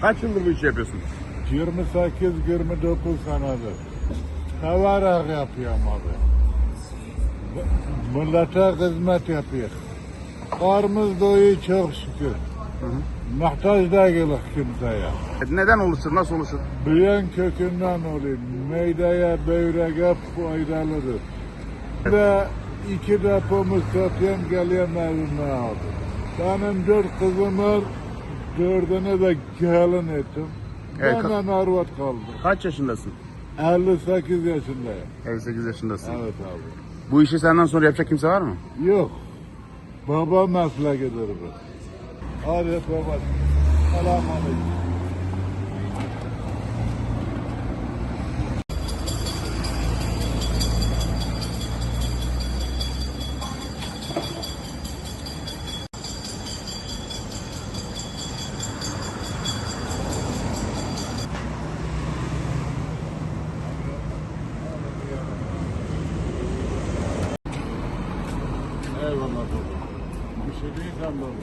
Kaç yıldır bu işi yapıyorsun? 28-29 senedir. Severek yapıyorum abi. Millete hizmet yapıyor. Karnımız doyuyor çok şükür. Muhtaç değiliz kimseye. Neden oluşur, nasıl oluşur? Büyün kökünden oluyor. Meydeye, böğrege faydalıdır. Ve iki depomuz satıyorum geliyorum evime abi. Benim dört kızım var. Dördünü de gelin ettim. Evet, Benden arvat kaldı. Kaç yaşındasın? 58 yaşındayım. 58 yaşındasın. Evet abi. Bu işi senden sonra yapacak kimse var mı? Yok. Baba mesleğidir bu. Hadi baba. Selam. Eyvallah baba. Você vem, Ramon.